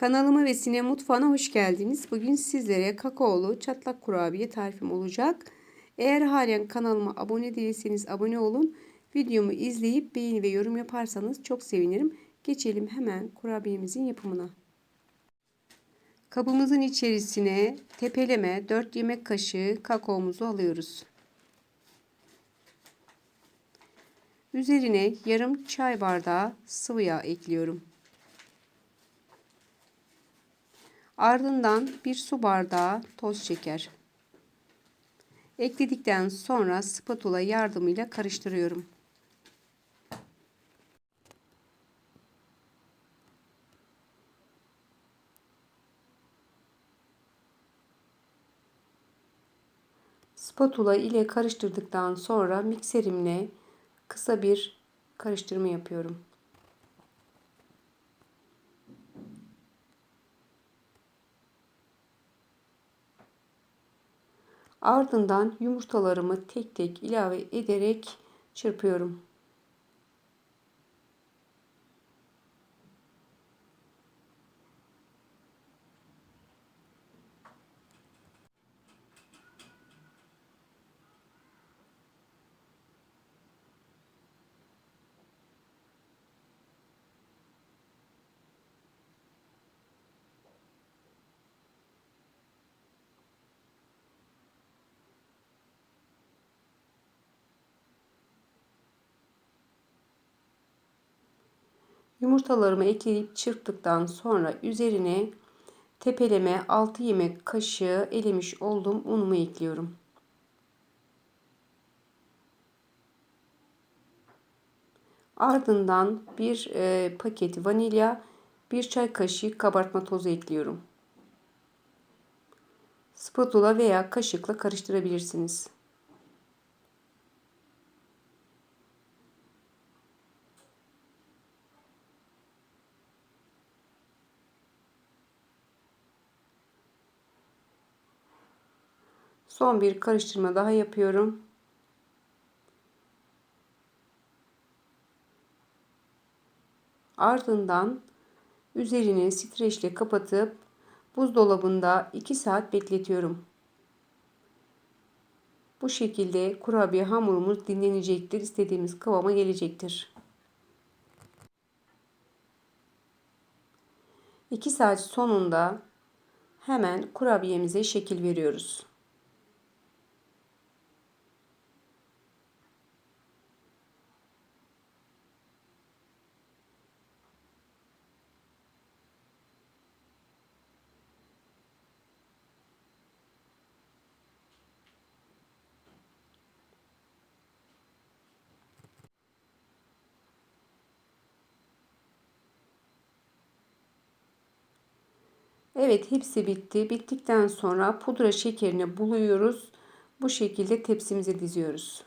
Kanalıma ve Sine Mutfağı'na hoş geldiniz. Bugün sizlere kakaolu çatlak kurabiye tarifim olacak. Eğer halen kanalıma abone değilseniz abone olun. Videomu izleyip beğeni ve yorum yaparsanız çok sevinirim. Geçelim hemen kurabiyemizin yapımına. Kabımızın içerisine tepeleme 4 yemek kaşığı kakaomuzu alıyoruz. Üzerine yarım çay bardağı sıvı yağ ekliyorum. Ardından bir su bardağı toz şeker. Ekledikten sonra spatula yardımıyla karıştırıyorum. Spatula ile karıştırdıktan sonra mikserimle kısa bir karıştırma yapıyorum. Ardından yumurtalarımı tek tek ilave ederek çırpıyorum. Yumurtalarımı ekleyip çırptıktan sonra üzerine tepeleme 6 yemek kaşığı elemiş olduğum unumu ekliyorum. Ardından bir e, paket vanilya, bir çay kaşığı kabartma tozu ekliyorum. Spatula veya kaşıkla karıştırabilirsiniz. Son bir karıştırma daha yapıyorum. Ardından üzerini streçle kapatıp buzdolabında 2 saat bekletiyorum. Bu şekilde kurabiye hamurumuz dinlenecektir. istediğimiz kıvama gelecektir. 2 saat sonunda hemen kurabiyemize şekil veriyoruz. Evet hepsi bitti. Bittikten sonra pudra şekerini buluyoruz. Bu şekilde tepsimize diziyoruz.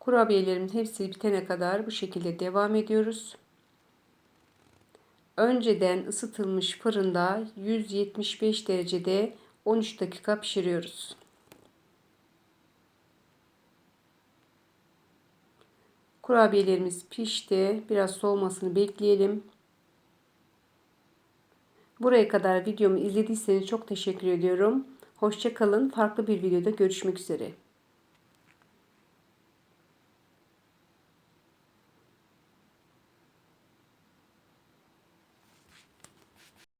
Kurabiyelerimin hepsi bitene kadar bu şekilde devam ediyoruz önceden ısıtılmış fırında 175 derecede 13 dakika pişiriyoruz. Kurabiyelerimiz pişti. Biraz soğumasını bekleyelim. Buraya kadar videomu izlediyseniz çok teşekkür ediyorum. Hoşçakalın. Farklı bir videoda görüşmek üzere.